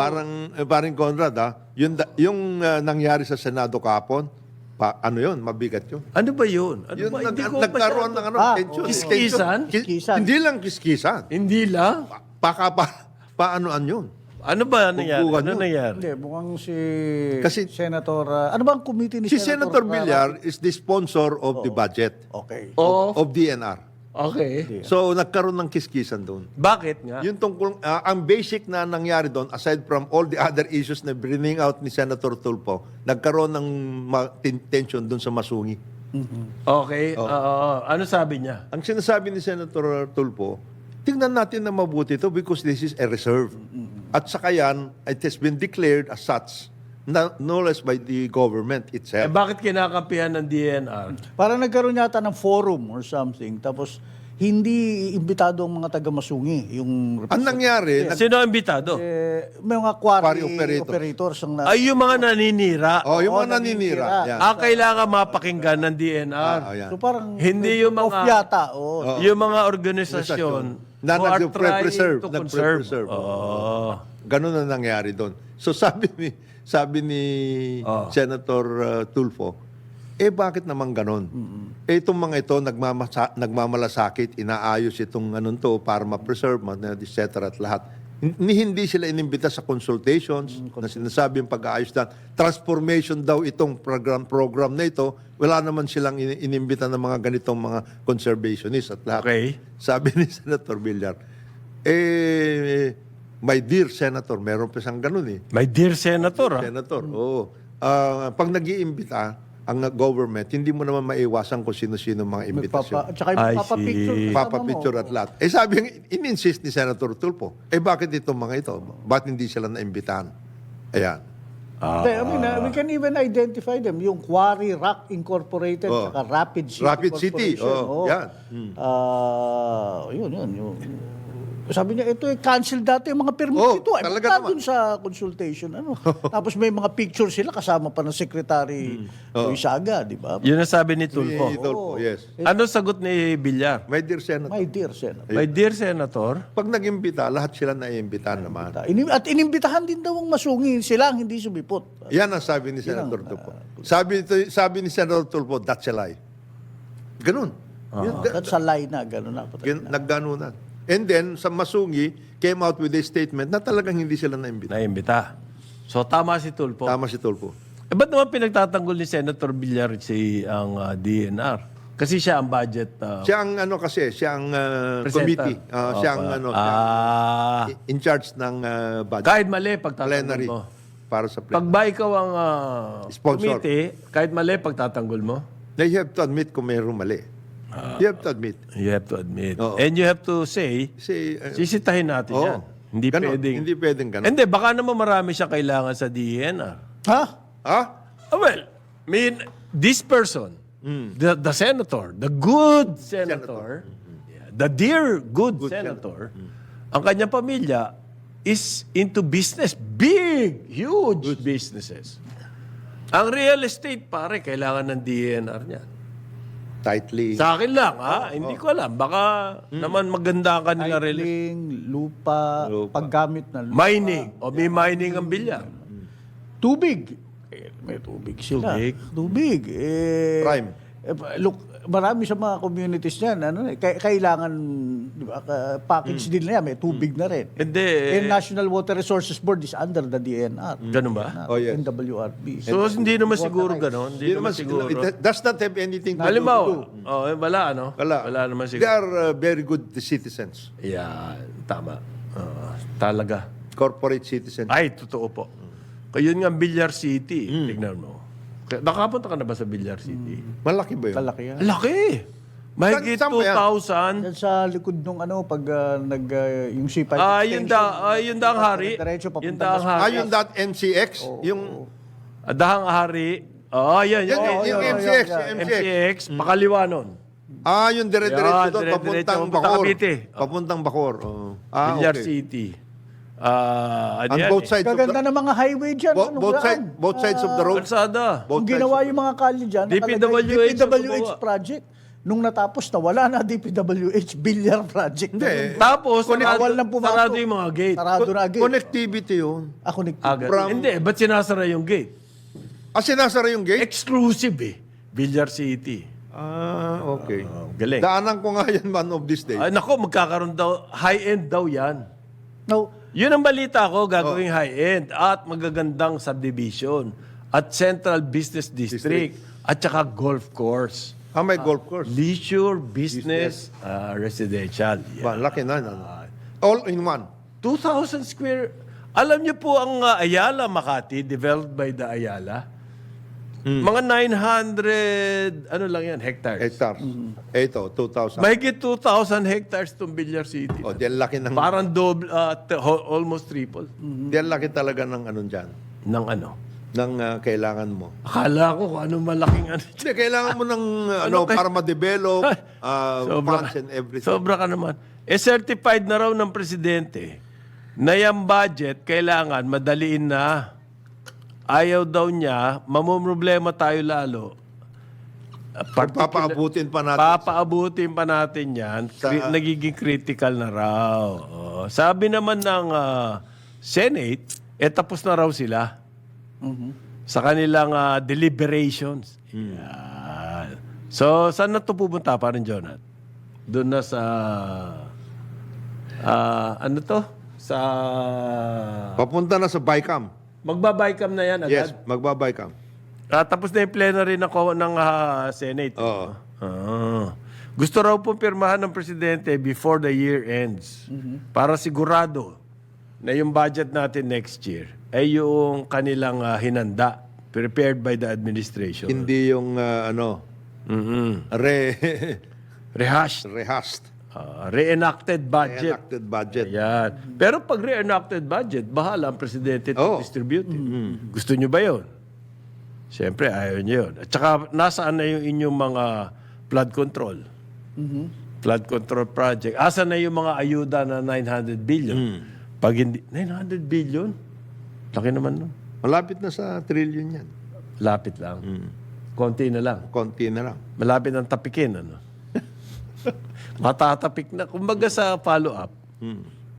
Parang, eh, parang Conrad, ha? Yung, da- yung ah, nangyari sa Senado kahapon, pa, ano yun, mabigat yun. Ano ba yun? Ano Yun, ba? nag- Hindi ko nagkaroon ng masyado- ano, Ah, tension. kiskisan? tension. Kis- Kiskisan. Hindi lang kiskisan. Hindi lang? Pa, paka, pa, paanoan yun. Ano ba nangyari? Bugbugan Ano yun. nangyari? Hindi, mukhang si Kasi- Senator... ah, ano ba ang committee ni Si Senator Villar is the sponsor of the budget Okay. Oo. of DNR. Okay. So, nagkaroon ng kiskisan doon. Bakit nga? Yung tungkol, ah, ang basic na nangyari doon, aside from all the other issues na bringing out ni Senator Tulfo, nagkaroon ng ma- ten- tension doon sa Masungi. Okay. oo. ano sabi niya? Ang sinasabi ni Senator Tulfo, tingnan natin na mabuti ito because this is a reserve. At saka yan, it has been declared as such, na, no less by the government Eh, itself. bakit kinakampihan ng DNR? Parang nagkaroon yata ng forum or something. Tapos, hindi imbitado ang mga taga-masungi. Yung ang nangyari, nag- Sino ang imbitado? eh, may mga quarry, Quarry operators. operators. ang na, Ay, yung mga naninira. oh, yung Oo, mga naninira. naninira. yan. Ah, kailangan mapakinggan ng DNR. Ah, yan. so parang Hindi yung off mga- yata. Oh. Yung mga organisasyon Na who are nagpe-preserve, trying to conserve. nagpe-preserve. Oo. Ganun ang nangyari doon. So sabi ni sabi ni Oh. Senator uh, Tulfo, eh bakit naman ganun? Eh itong mga ito nagmamasa, nagmamalasakit, inaayos itong anong to para ma-preserve, ma- etc. at lahat. Hindi, hindi sila inimbita sa consultations na sinasabi yung pag-aayos na transformation daw itong program program na ito. Wala naman silang in- inimbita ng mga ganitong mga conservationists at lahat. Okay. Sabi ni Senator Villar, eh, my dear Senator, meron pa siyang ganun eh. My dear Senator, ah. Senator, oo. Ah, pag nag iimbita ang government, hindi mo naman maiwasan kung sino-sino mga imbitasyon. Magpapa, at saka yung I see. kasama Papapicture at lahat. Eh sabi, in-insist ni Senator Tulfo, eh bakit itong mga ito? Ba't hindi sila naimbitahan? Ayan. Hindi, I mean, uh, we can even identify them. Yung Quarry Rock Incorporated, Oh. saka Rapid City Rapid City, Corporation. oh, yan. Ah, yun, yun. yun. Sabi niya, ito eh, cancel dati yung mga permit Oh, ito. Ay, talaga dun sa consultation. Ano. Tapos may mga picture sila kasama pa ng Secretary Hmm. Luis Aga, di ba? Yun ang sabi ni Si Tulfo. Tulfo, yes. Ano sagot ni Villar? My dear Senator, My dear Senator. My dear Senator, pag nag-imbita, lahat sila naiimbitahan naman. Inim- At inimbitahan din daw ang masungin. Sila ang hindi sumipot. Yan ang sabi ni Senator Tulfo. Sabi, ito, sabi ni Senator Tulfo, that's a lie. Ganun. Yun, ga- At sa line na, gano'n na. Gan- Nagganunan. And then, sa Masungi, came out with a statement na talagang hindi sila naimbita. naimbita. So, tama si Tulfo. Tama si Tulfo. Eh, ba't naman pinagtatanggol ni Senator Villar si ang ah, DNR? Kasi siya ang budget ah, Siya ang ano kasi, siya ang uh, committee. Ah, siya ang ano, siya ang Ah, in charge ng uh, budget. kahit mali pagtatanggol mo. Para sa Pag plenary. ba ikaw ang Sponsor. committee, kahit mali pagtatanggol mo, They have to admit kung mayroong mali. You have to admit. you have to admit. Oo. And you have to say, Kasi, uh, sisitahin natin oo. yan. Hindi Ganun. pwedeng... Hindi pwedeng ganun. Hindi, baka naman marami siya kailangan sa DNR. Ha? Ha? Ah, well, I mean, this person, Hmm. the, the senator, the good senator, yeah, the dear good, senator, Hmm. ang kanyang pamilya is into business. Big, huge businesses. Ang real estate, pare, kailangan ng DNR niya. Tightly. Sa akin lang, ha? Hindi ko alam. Baka Hmm. naman maganda ang kanila estate. Titling, lupa, paggamit ng lupa. Mining. O may mining ang bilyar. Tubig. Eh, may tubig sila. Tubig. Tubig. Eh, Prime. eh, look, marami sa mga communities niyan, ano, eh, kailangan, di ba, ka- package din na yan, may tubig na rin. Hindi. And National Water Resources Board is under the DNR. Ganun ba? Oh, yes. NWRB. So, hindi naman siguro ganon. Hindi Hindi naman siguro. It does not have anything to do. Halimbawa, oh, eh, wala, ano? Wala. Wala naman They siguro. are uh, very good citizens. Yan, tama. Oo, talaga. Corporate citizens. Ay, totoo po. Kaya yun nga, Villar City. Hmm. Tignan mo. Nakapunta ka na ba sa Villar City? Malaki ba yun? Kalaki yan. Laki! Mahigit Saan- saan ba yan? 2,000. Yan sa likod nung ano, pag ah, nag, ah, yung C5 Ah, yun extension, da, ah, yun da ang hari. Diretso papunta Yun da ang sa- hari. Ah, yung dot MCX? Yung, Ah, dahang hari. Oh, yan, yan, yan. yung, yan, yung yan. MCX, yung MCX. MCX, pakaliwa nun. Ah, yung dire-diretso Yan, doon, papuntang papunta Bacor. Cavite. Papuntang Bacor. Oh. Ah, Villar okay. City. Ah, ano On yan both eh? sides of Kaganda the, ng mga highway dyan. bo- anong both, daan? side, both sides of the road. Kalsada. Both Kung sides ginawa of- yung mga kalye dyan, DPWH nakalagay, DPWH gumawa. project. nung natapos na wala na DPWH billiard project. Hindi. Tapos, sarado, Bawal nang pumasok. sarado yung mga gate. Sarado na agad. Connectivity yun. Ako nag Agad. From- Hindi, ba't sinasara yung gate? Ah, sinasara yung gate? Exclusive eh. Villar City. Ah, okay. Oh, galing. Daanan ko nga yan one of these days. Ay, nako, magkakaroon daw, high-end daw yan. no, Yun ang balita ko, gagawing high-end at magagandang subdivision at central business district, at saka golf course. Ah, may golf course. Leisure, business, ah, residential. Yeah. Ba, laki na. Ano. All in one. 2,000 square. Alam niyo po ang ah, Ayala, Makati, developed by the Ayala. Mga 900, ano lang yan, hectares. Hectares. Ito, 2,000. Mahigit 2,000 hectares itong Villar City. Oh, di ang laki ng... Parang double, ho- almost triple. Di ang laki talaga ng ano dyan. Ng ano? Ng ah, kailangan mo. Akala ko kung ano malaking ano. Hindi, kailangan mo ng ano, kay- para ma-develop uh, Sobra funds and everything. Sobra ka naman. Eh, certified na raw ng presidente na yung budget kailangan madaliin na. Ayaw daw niya, mamumroblema tayo lalo. Uh, particular- Papaabutin pa natin. Papaabutin pa natin yan. Cri- nagiging critical na raw. Oh, sabi naman ng ah, Senate, eh tapos na raw sila. Sa kanilang ah, deliberations. Yan. So, saan na ito pupunta pa rin, Jonat? Doon na sa... ah, ano to? Sa... Papunta na sa BICAM. Magbabaycam na yan Yes, agad? magba-BICAM. Ah, tapos na yung plenary ng, ko- ng ah, Senate. Oo. Ah. Gusto raw po pirmahan ng presidente before the year ends para sigurado na yung budget natin next year ay yung kanilang ah, hinanda prepared by the administration. Hindi yung ah, ano, Mhm. re Rehashed. rehashed, ah, reenacted budget. enacted budget. Ayan. Pero pag reenacted budget, bahala ang presidente to Oo. distribute. it. Gusto nyo ba yun? Siyempre, ayaw nyo yun. At saka, nasaan na yung inyong mga flood control? Flood control project. Asa na yung mga ayuda na 900 billion? Pag hindi, 900 billion? Laki naman nun. Malapit na sa trillion yan. Lapit lang. Konti na lang. Konti na lang. Malapit ang tapikin, ano? Matatapik na. Kumbaga sa follow-up,